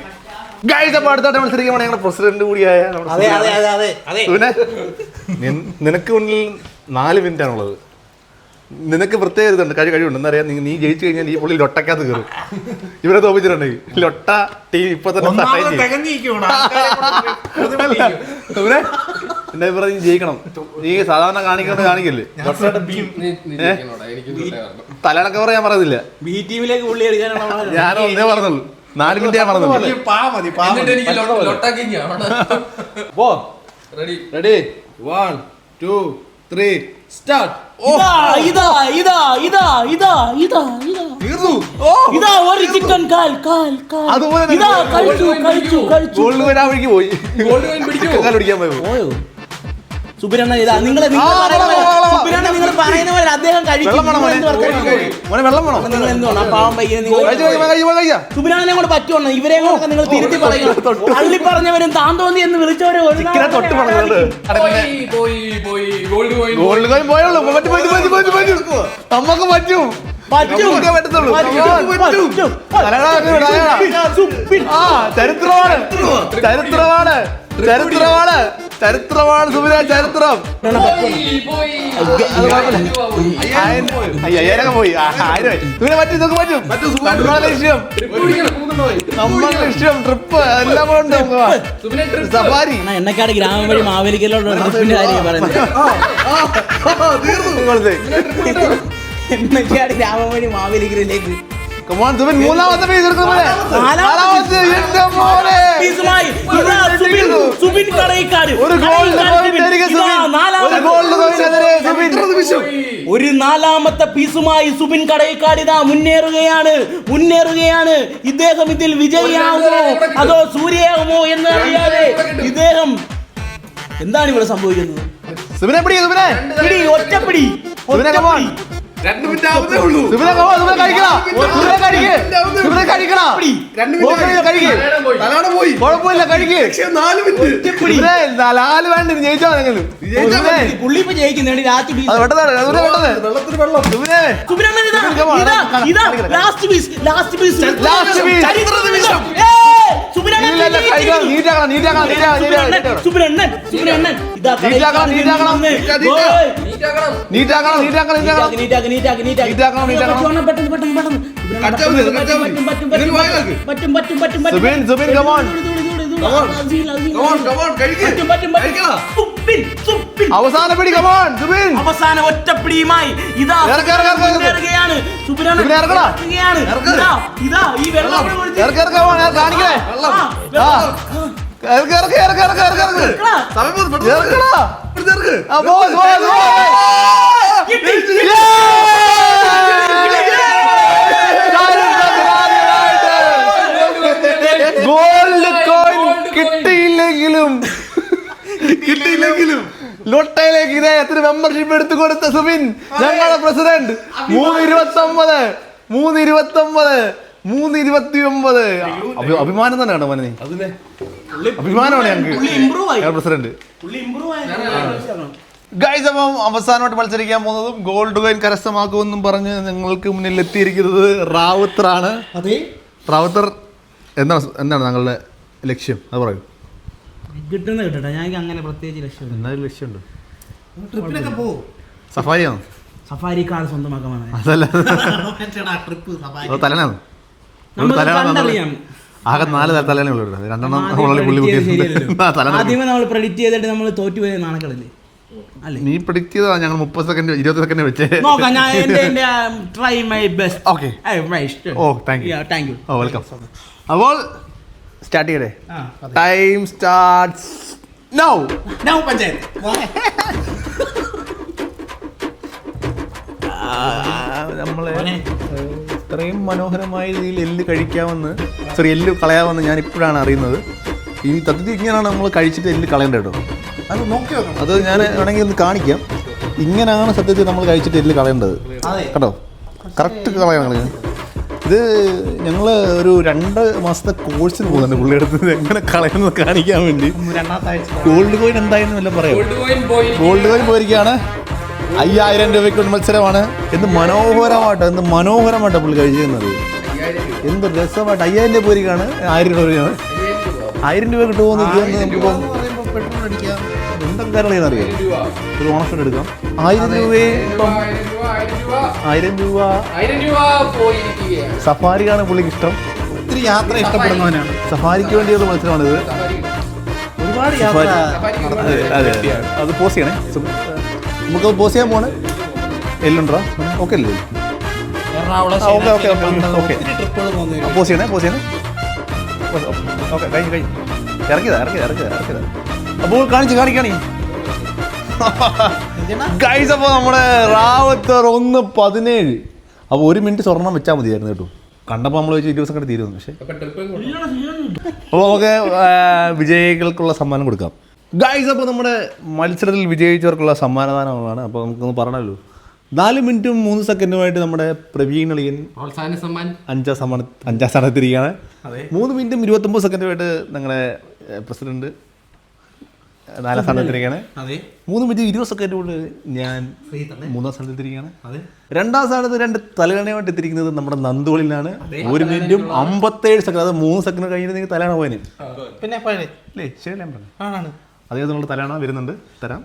ഗൈസ് അപ്പോൾ അടുത്തായിട്ട് മത്സരിക്കുമ്പോൾ ഞങ്ങളുടെ പ്രസിഡന്റ് കൂടിയായ അതെ അതെ അതെ അതെ. അതെ നിനക്ക് മുന്നിൽ നാല് മിനിറ്റ് ആണുള്ളത്. നിനക്ക് പ്രത്യേക ഇതുണ്ട് കഴി കഴിവുണ്ട്. എന്നറിയാം നീ നീ ജയിച്ചു കഴിഞ്ഞാൽ ഈ പുള്ളി ലൊട്ടക്കകത്ത് കയറും ഇവരെ തോപ്പിച്ചിട്ടുണ്ടെങ്കിൽ. ലൊട്ട ടീം ഇപ്പൊ തന്നെ എന്റെ അഭിപ്രായം നീ ജയിക്കണം. നീ സാധാരണ കാണിക്കുന്നത് കാണിക്കല്ലേ. തലണക്ക പറയാൻ പറയുന്നില്ല ബി ടീമിലേക്ക് പുള്ളി എടുക്കാനാണ് ഞാൻ ഒന്നേ പറഞ്ഞുള്ളൂ. നാല് മിനിറ്റ് ഞാൻ പറഞ്ഞു മതി, പാ മതി പാ എന്നിട്ട് മതി. എനിക്ക് ലൊ- ലൊട്ടാക്കിങ് ആണ്. Ready ready one two three start ഇതാ ഇതാ ഇതാ ഇതാ ഇതാ ഇതാ ഇതാ. ഒരു ചിക്കൻ കാൽ കാൽ കാൽ. ഇതാ കഴിച്ചു കഴിച്ചു കഴിച്ചു. ഗോൾഡ് വരാൻ വഴിക്ക് പോയി. ഗോൾഡ് കോയിൻ പിടിക്കാൻ പോയി? പോയോ ഇതാ നിങ്ങളെ നിങ്ങൾ പറയുന്ന പോലെ- നിങ്ങൾ പറയുന്ന അദ്ദേഹം കഴിക്കും. വെള്ളം വേണം നിങ്ങൾ ആ പാവം കൊണ്ട് പറ്റുമെന്ന് ഇവരെ കൂടെ തിരുത്തി പറയണം. തള്ളി പറഞ്ഞവരും താൻ തോന്നി എന്ന് വിളിച്ചവരെ തൊട്ട് ഗോൾഡ് കോയിൻ പോയുള്ളൂ നമുക്ക് പറ്റും ചരിത്രമാണ്. ചരിത്രമാണ്. ചരിത്രമാണ്. ചരിത്രമാണ് സുബിര ചരിത്രം. പോയി പോയി. ആയിരം- ആയി. സുബിര പറ്റും ഇതൊക്കെ പറ്റും. നമ്മളെ ലക്ഷ്യം. നമ്മളെ ലക്ഷ്യം ട്രിപ്പ്. എല്ലാം ഉണ്ട്. സുബിനെ ട്രിപ്പ്. സഫാരി. എണ്ണക്കാട് ഗ്രാമം വഴി മാവേലിക്കലോട് ട്രിപ്പിന്റെ കാര്യം പറയുന്നത്. ഗ്രാമം വഴി മാവേലിക്കലിലേക്ക് സുബിൻ മൂന്നാമത്തെ ഒരു നാലാമത്തെ പീസുമായി സുബിൻ കടയിക്കാട് ഇതാ മുന്നേറുകയാണ്. മുന്നേറുകയാണ്. ഇദ്ദേഹം ഇതിൽ വിജയിയാകുമോ അതോ സൂര്യയാകുമോ എന്ന് അറിയാതെ ഇദ്ദേഹം എന്താണ് ഇവിടെ സംഭവിക്കുന്നത്? സുബിനെ പിടി സുബിനെ പിടി. ഒറ്റപ്പിടി. രണ്ട് മിനിറ്റ് ആവുന്നേ ഉള്ളൂ. സുബിനെ come on, സുബിനെ കഴിക്കണ സുബിനെ കഴിക്ക് സുബിനെ കഴിക്കണ രണ്ട് ഓക്കേ, മിനിറ്റ് കഴിക്ക്. തലയോടെ പോയി. കുഴപ്പമില്ല കഴിക്ക്. പക്ഷേ നാല് മിനിറ്റ്. അത് പെട്ടെന്ന് പറ്റും, പറ്റും. പറ്റും, പറ്റും. പറ്റും, പറ്റും, പറ്റും, പറ്റും. സുബിൻ, സുബിൻ. പറ്റും, പറ്റും, പറ്റും. സുബിൻ, സുബിൻ. സുബിൻ ഇറക്ക്, ഇറക്ക്, ഇറക്ക്. മുന്നേറുകയാണ്. സുബ്രഹ്മണ്യൻ സുബ്രഹ്മണ്യൻ ഇറക്കടാ. ഇറക്കുകയാണ്. ഇറക്ക്. ഇതാ, ഇതാ ഈ വെള്ളം അവിടെ പിടി കമോൺ സുബിൻ. അവസാന ഒറ്റപ്പിടിയുമായി വെള്ളം. ഇറക്ക് ഇറക്ക് ഇറക്ക് ഇറക്ക് ഇറക്ക് ഇറക്ക് ഇറക്കടാ. സമയം പോയി, പെട്ടെന്ന് ഇറക്കടാ ഇവിടുത്തെ ഇറക്ക്. ആ പോസ് പോസ് കിട്ടി. ഗോൾഡ് കോയിൻ കിട്ടിയില്ലെങ്കിലും കിട്ടിയില്ലെങ്കിലും ഇദ്ദേഹത്തിന് മെമ്പർഷിപ്പ് എടുത്തു കൊടുത്ത സുബിൻ ഞങ്ങളുടെ പ്രസിഡന്റ് മൂന്ന് ഇരുപത്തി ഒമ്പത് മൂന്ന് ഇരുപത്തി ഒമ്പത് മൂന്ന് ഇരുപത്തി ഒമ്പത് അഭിമാനം തന്നെയാണ് മോനെ നീ? അതിനെ അഭിമാനമാണ് ഞങ്ങൾക്ക്. പ്രസിഡന്റ്. ഗൈസ് അപ്പം അവസാനമായിട്ട് മത്സരിക്കാൻ പോകുന്നതും ഗോൾഡ് കോയിൻ കരസ്ഥമാക്കുമെന്നും പറഞ്ഞ് നിങ്ങൾക്ക് മുന്നിൽ എത്തിയിരിക്കുന്നത് റാവുത്തറാണ്. അതെ. റാവുത്തർ എന്താണ് എന്താണ് ഞങ്ങളുടെ ലക്ഷ്യം? അത് പറയൂ. കിട്ടുന്ന കിട്ടട്ടെ. ഞങ്ങൾക്ക് അങ്ങനെ പ്രത്യേകിച്ച് ലക്ഷ്യം എന്നാലും ലക്ഷ്യമുണ്ട്. ട്രിപ്പിനൊക്കെ പോകും സഫാരിയാണോ സഫാരി കാർ സ്വന്തമാക്കാൻ വന്നത് അതല്ല ട്രിപ്പ് സഫാരി. തലനാണ് കണ്ടറിയാം. ആകെ നാല്. രണ്ടെണ്ണം പുള്ളി ആദ്യമേ നമ്മൾ പ്രെഡിക്റ്റ് ചെയ്തിട്ട് നമ്മൾ തോറ്റുപോയ നാണക്കളല്ലേ അല്ലേ? നീ പ്രെഡിക്റ്റ് ഞങ്ങൾ മുപ്പത് സെക്കൻഡ് ഇരുപത് സെക്കൻഡ് വെച്ചേ. നോക്കാം ഞാൻ എന്റെ എന്റെ try my best. Oh oh thank you thank you oh welcome അപ്പോൾ സ്റ്റാർട്ട് ചെയ്യട്ടെ ആ time starts now now panchayat. നമ്മളെ ഇത്രയും മനോഹരമായ രീതിയിൽ എല്ല് കഴിക്കാമെന്ന് സോറി എല്ല് കളയാമെന്ന് ഞാൻ ഇപ്പോഴാണ് അറിയുന്നത്. ഈ സത്യത്തിൽ ഇങ്ങനെയാണ് നമ്മൾ കഴിച്ചിട്ട് എല്ല് കളയേണ്ടത് കേട്ടോ? അത് നോക്കിയോ അത് ഞാൻ വേണമെങ്കിൽ ഒന്ന് കാണിക്കാം. ഇങ്ങനെയാണ് സത്യത്തിൽ നമ്മൾ കഴിച്ചിട്ട് എല്ല് കളയേണ്ടത്. കേട്ടോ? കറക്റ്റ് കളയണം ഇത് ഞങ്ങൾ ഒരു രണ്ട് മാസത്തെ കോഴ്സിന് പോകുന്നുണ്ട് പുള്ളിയെടുത്ത് എങ്ങനെ കളയുന്നത് കാണിക്കാൻ വേണ്ടി. ഗോൾഡ് കോയിൻ എന്തായെന്ന് വല്ല പറയാം ഗോൾഡ് കോയിൻ പോയിരിക്കുകയാണ് അയ്യായിരം രൂപയ്ക്ക് ഒരു മത്സരമാണ്. എന്ത് മനോഹരമായിട്ട് എന്ത് മനോഹരമായിട്ട് പുള്ളി കഴിച്ചിരുന്നത്. എന്ത് രസമായിട്ട് അയ്യായിരം രൂപ പോയിരിക്കുകയാണ് ആയിരം രൂപയാണ് ആയിരം രൂപ കിട്ടുമോ എന്ന് നമുക്ക് കാര്യങ്ങൾ അറിയാം ഒരു ഓണർഷിപ്പ് എടുക്കാം. ആയിരം രൂപയെ ഇപ്പം ആയിരം രൂപ. ആയിരം രൂപ സഫാരിക്കാണ് രൂപ ആയിരം രൂപ പോയിരിക്കുകയാണ്. സഫാരിയാണ് പുള്ളിക്ക് ഇഷ്ടം. ഒത്തിരി യാത്ര ഇഷ്ടപ്പെടുന്നവനാണ്. സഫാരിക്ക് വേണ്ടിയുള്ള മത്സരമാണിത്. ഒരുപാട് യാത്ര അതെ അതെ അതെ. പോസ് ചെയ്യണേ. സു- നമുക്ക് പോസ് ചെയ്യാൻ പോണേ എല്ലുണ്ടോ? ഓക്കെ അല്ലേ? എറണാകുളം ഓക്കെ ഓക്കേ, ഓക്കേ, ട്രിപ്പുകൾ ചെയ്യണേ പോസ് ചെയ്യണേ. ഓക്കെ കഴിഞ്ഞു കഴിഞ്ഞു. ഇറക്കിയതാ ഇറക്കിയതാ ഇറക്കിയതാ ഇറക്കിയതാ. അപ്പോൾ കാണിച്ച് കാണിക്കാണി. ഗൈസ് അപ്പോൾ നമ്മുടെ റാവത്തർ ഒന്ന് പതിനേഴ്. അപ്പോൾ ഒരു മിനിറ്റ് സ്വർണം വെച്ചാൽ മതിയായിരുന്നു കേട്ടോ. കണ്ടപ്പോൾ നമ്മൾ വെച്ച് ഇരുപത് ദിവസം കണ്ട് തീരുന്നു. പക്ഷേ അപ്പോൾ നമുക്ക് വിജയികൾക്കുള്ള സമ്മാനം കൊടുക്കാം. ഗൈസ് അപ്പോൾ നമ്മുടെ മത്സരത്തിൽ വിജയിച്ചവർക്കുള്ള സമ്മാനദാനമാണ്. അപ്പോൾ നമുക്കൊന്ന് പറഞ്ഞല്ലോ നാല് മിനിറ്റും മൂന്ന് സെക്കൻഡുമായിട്ട് നമ്മുടെ പ്രവീൺ അളിയൻ അവസാന സമ്മാൻ. അഞ്ചാം സമ്മാനം അഞ്ചാം സ്ഥാനത്തിരിക്കുകയാണ്. അതെ. മൂന്ന് മിനിറ്റും ഇരുപത്തൊമ്പത് സെക്കൻഡുമായിട്ട് ഞങ്ങളുടെ പ്രസിഡന്റ് നാലാം സ്ഥാനത്തിരിക്കുകയാണ് മൂന്ന് മിനിറ്റ് ഇരുപത് സെക്കൻഡ് കൊണ്ട് ഞാൻ മൂന്നാം സ്ഥാനത്തിരിക്കുകയാണ് രണ്ടാം സ്ഥാനത്ത് രണ്ട് തലകണയുമായിട്ട് എത്തിയിരിക്കുന്നത് നമ്മുടെ നന്ദോളിലാണ് ഒരു മിനിറ്റും അമ്പത്തേഴ് സെക്കൻഡ് അത് മൂന്ന് സെക്കൻഡ് കഴിഞ്ഞിട്ട് തലയാണ് പോയതിന് പിന്നെ അല്ലേ ശരി ഞാൻ പറഞ്ഞു. ആണാണ്. അതേ നമ്മൾ തലയണ വരുന്നുണ്ട്. തരാം.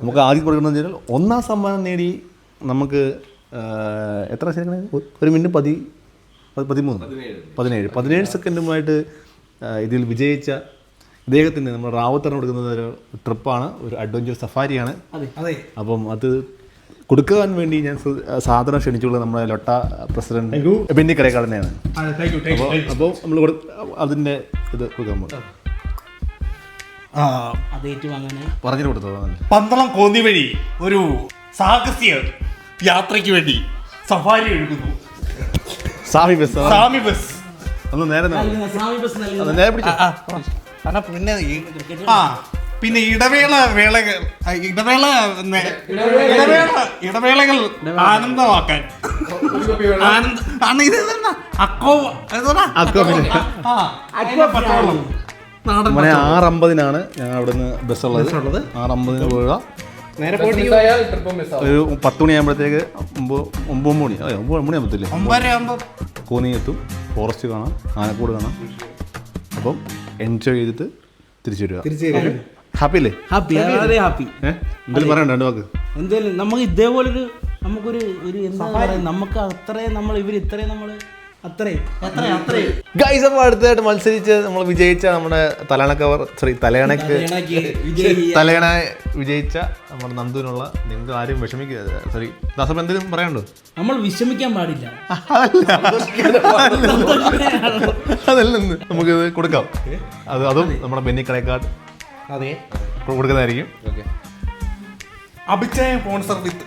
നമുക്ക് ആദ്യം കൊടുക്കുന്നത് വെച്ചാൽ ഒന്നാം സമ്മാനം നേടി നമുക്ക് എത്ര സെക്കൻഡ്? ഒരു മിനിറ്റ് പതി പതി- പതിമൂന്ന്. പതിനേഴ്. പതിനേഴ്. സെക്കൻഡുമായിട്ട് ഇതിൽ വിജയിച്ച ഇദ്ദേഹത്തിന് നമ്മൾ റാവത്തറിന് കൊടുക്കുന്നത് ഒരു ട്രിപ്പാണ് ഒരു അഡ്വഞ്ചർ സഫാരിയാണ്. അതെ അപ്പം അത് കൊടുക്കാൻ വേണ്ടി ഞാൻ സാധനം ക്ഷണിച്ചുള്ളത് നമ്മുടെ ലൊട്ട പ്രസിഡന്റ് ബെന്നി കരേക്കാടനെയാണ് അപ്പോൾ അപ്പോൾ നമ്മൾ കൊടു അതിന്റെ ഇത് കൊടുക്കാൻ പോകും ആ അത് ഏറ്റുവാങ്ങാന് പറഞ്ഞിട്ട് കൊടുത്തോ പന്തളം കോന്നി വഴി ഒരു സാഹസിക യാത്രയ്ക്ക് വേണ്ടി സഫാരി എഴുതുന്നു സാമി ബസ്. സാമി ബസ്. ഒന്ന് നേരെ നേരെ സാമി ബസ് നൽകുന്ന നേരെ പിടിച്ചോ? കാരണം പിന്നെ ഈ- ആ പിന്നെ ഇടവേള വേളകൾ ഇടവേള ഇടവേള. ഇടവേളകൾ ആനന്ദമാക്കാൻ. ആനന്ദ ഇത് അക്കോ ഏതാ? ആറമ്പതിനാണ് ഞങ്ങൾ അവിടുന്ന് ബസ് ഉള്ളത് ഉള്ളത്. ആറ് അമ്പതിന് പോവുക ഒരു പത്ത് മണിയാകുമ്പോഴത്തേക്ക് ഒമ്പത് ഒമ്പത് മണി അതെ ഒമ്പത് മണി ആകുമ്പത്തില്ലേ ഒമ്പതര ആകുമ്പോ. കോന്നി എത്തും ഫോറസ്റ്റ് കാണാം ആനക്കൂട് കാണാം. അപ്പം എൻജോയ് ചെയ്തിട്ട് തിരിച്ചു വരിക. തിരിച്ചു ഹാപ്പി അല്ലേ? ഹാപ്പി വളരെ ഹാപ്പി എന്തെങ്കിലും പറയണ്ട രണ്ട് വാക്ക്. എന്തായാലും നമുക്ക് ഇതേപോലൊരു നമുക്കൊരു ഒരു എന്താ പറയുക നമുക്ക് അത്രയും നമ്മൾ ഇവർ ഇത്രയും നമ്മൾ ഗൈസ് അപ്പോൾ അടുത്തതായിട്ട് മത്സരിച്ച് നമ്മൾ വിജയിച്ച നമ്മുടെ തലയണക്കവർ സോറി തലയണക്ക് തലയണ വിജയിച്ച നമ്മുടെ നന്ദുവിനുള്ള നിങ്ങൾ ആരും വിഷമിക്കുക സോറി ദാസപ്പ് എന്തെങ്കിലും പറയാനുണ്ടോ? നമ്മൾ വിഷമിക്കാൻ പാടില്ല. അതല്ലെന്ന് നമുക്കിത് കൊടുക്കാം. അത് അതും നമ്മുടെ ബെന്നി കടക്കാട് അതെ. കൊടുക്കുന്നതായിരിക്കും. അഭിച്ചയ സ്പോൺസർ വിത്ത്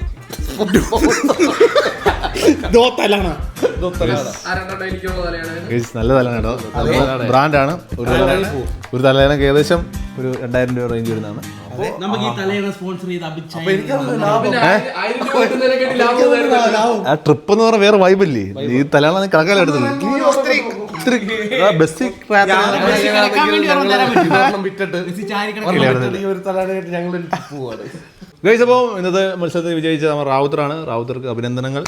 [LAUGHS] ദോ തലാണ്. തലയാണ്. നല്ല തലാണ് കേട്ടോ. ബ്രാൻഡാണ്. ഒരു തല- ഒരു തലയണക്ക് ഏകദേശം ഒരു രണ്ടായിരം രൂപ റേഞ്ച് വരുന്നതാണ്. ആ. ട്രിപ്പ് [LAUGHS] എന്ന് പറഞ്ഞ വേറെ വൈബല്ലേ ഈ തലയാണ് കണക്കാലും എടുത്തത്. ബസ് [LAUGHS] ഗൈസ് അപ്പോൾ ഇന്നത്തെ മത്സരത്തിൽ വിജയിച്ച നമ്മൾ റാവുത്തറാണ്. റാവുത്തർക്ക് അഭിനന്ദനങ്ങൾ.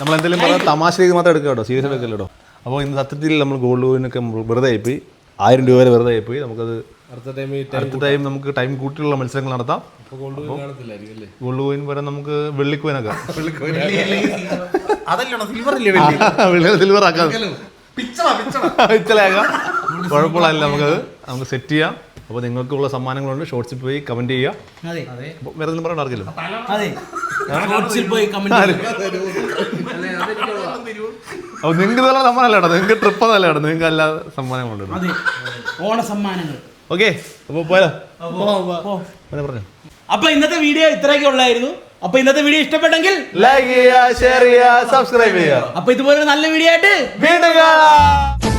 നമ്മൾ എന്തെങ്കിലും പറഞ്ഞാൽ തമാശ രീതി മാത്രം എടുക്കുക കേട്ടോ. സീരിയസ് എടുക്കില്ല കേട്ടോ. അപ്പോൾ ഇന്ന് സത്യത്തിൽ നമ്മൾ ഗോൾഡ് കോയിനൊക്കെ വെറുതെ ആയിപ്പോയി. ആയിരം രൂപ വരെ വെറുതെ ആയിപ്പോയി. നമുക്കത് അടുത്ത ടൈം അടുത്ത ടൈം നമുക്ക് ടൈം കൂട്ടിയുള്ള മത്സരങ്ങൾ നടത്താം. ഗോൾഡ് കോയിൻ വരെ നമുക്ക് വെള്ളിക്കോയിനൊക്കെ. സിൽവർ അല്ലേ? വലിയ വെള്ളി? [LAUGHS] സിൽവർ ആക്കാം. [LAUGHS] കുഴപ്പമില്ല നമുക്കത്. നമുക്ക് സെറ്റ് ചെയ്യാം. അപ്പോൾ നിങ്ങൾക്കുള്ള സമ്മാനങ്ങളുണ്ട്. ഷോർട്സിൽ പോയി കമന്റ് ചെയ്യുക. അതെ. അതെ. വേറെ ഒന്നും പറയണ്ട ആർക്കില്ല? അതെ. ഷോർട്സിൽ പോയി കമന്റ് അപ്പോൾ നിങ്ങൾക്ക് നല്ല സമ്മാനമല്ല കേട്ടോ നിങ്ങൾക്ക് ട്രിപ്പ് നല്ലതാണ് കേട്ടോ നിങ്ങൾക്ക് എല്ലാ സമ്മാനങ്ങളുണ്ട് അതെ. ഓണ സമ്മാനങ്ങൾ. ഓക്കെ അപ്പോൾ പോയാലോ? പറഞ്ഞു? അപ്പൊ ഇന്നത്തെ വീഡിയോ ഇത്രയൊക്കെ ഉള്ളായിരുന്നു. അപ്പൊ ഇന്നത്തെ വീഡിയോ ഇഷ്ടപ്പെട്ടെങ്കിൽ ലൈക്ക് ചെയ്യുക ഷെയർ ചെയ്യുക സബ്സ്ക്രൈബ് ചെയ്യുക. അപ്പൊ ഇതുപോലെ നല്ല വീഡിയോ ആയിട്ട് വീണ്ടും കാണാം.